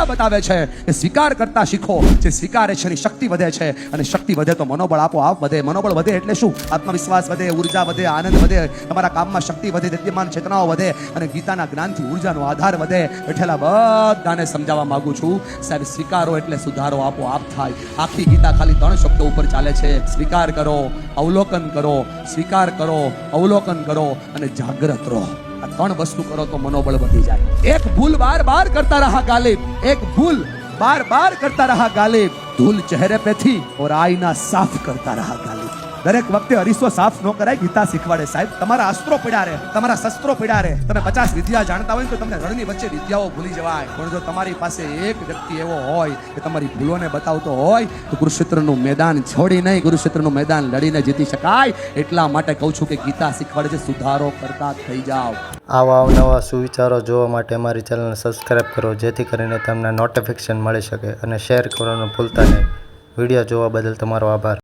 ગીતા બતાવે છે એ સ્વીકાર કરતા શીખો. જે સ્વીકારે છે એની શક્તિ વધે છે. અને શક્તિ વધે તો મનોબળ આપો. આપ વધે. મનોબળ વધે એટલે શું? આત્મવિશ્વાસ વધે, ઊર્જા વધે, આનંદ વધે. તમારા કામમાં શક્તિ વધે વિદ્યમાન ચેતનાઓ વધે. અને ગીતાના જ્ઞાનથી ઉર્જાનો આધાર વધે. બેઠેલા બધાને સમજાવવા માંગુ છું. સાહેબ, સ્વીકારો એટલે સુધારો આપોઆપ થાય. આખી ગીતા ખાલી ત્રણ શબ્દો ઉપર ચાલે છે. સ્વીકાર કરો, અવલોકન કરો, સ્વીકાર કરો, અવલોકન કરો અને જાગ્રત રહો. આ ત્રણ વસ્તુ કરો તો મનોબળ વધી જાય. એક ભૂલ બાર બાર કરતા રહા ગાલિબ. એક ભૂલ બાર બાર કરતા રહા ગાલિબ. ધૂલ ચહેરે પેથી ઓર આઈના સાફ કરતા રહા ગાલિબ. દરેક વખતે અરીસો સાફ ન કરાય, ગીતા શીખવાડે સાહેબ. તમારા અસ્ત્રો પીડા રહે, તમારા શસ્ત્રો પીડા રહે. તમે પચાસ વિદ્યા જાણતા હોય તો તમને રણની વચ્ચે વિદ્યાઓ ભૂલી જવાય. પણ જો તમારી પાસે એક વ્યક્તિ એવો હોય કે તમારી ભૂલોને બતાવતો હોય, તો કુરુક્ષેત્રનું મેદાન છોડી નહીં, કુરુક્ષેત્રનું મેદાન લડીને જીતી શકાય. એટલા માટે કહું છું કે ગીતા શીખવાડે છે, સુધારો કરતા થઈ જાઓ. આવા અવનવા સુવિચારો જોવા માટે અમારી ચેનલને સબસ્ક્રાઈબ કરો, જેથી કરીને તમને નોટિફિકેશન મળી શકે અને શેર કરવાનું ભૂલતા નહીં. વીડિયો જોવા બદલ તમારો આભાર.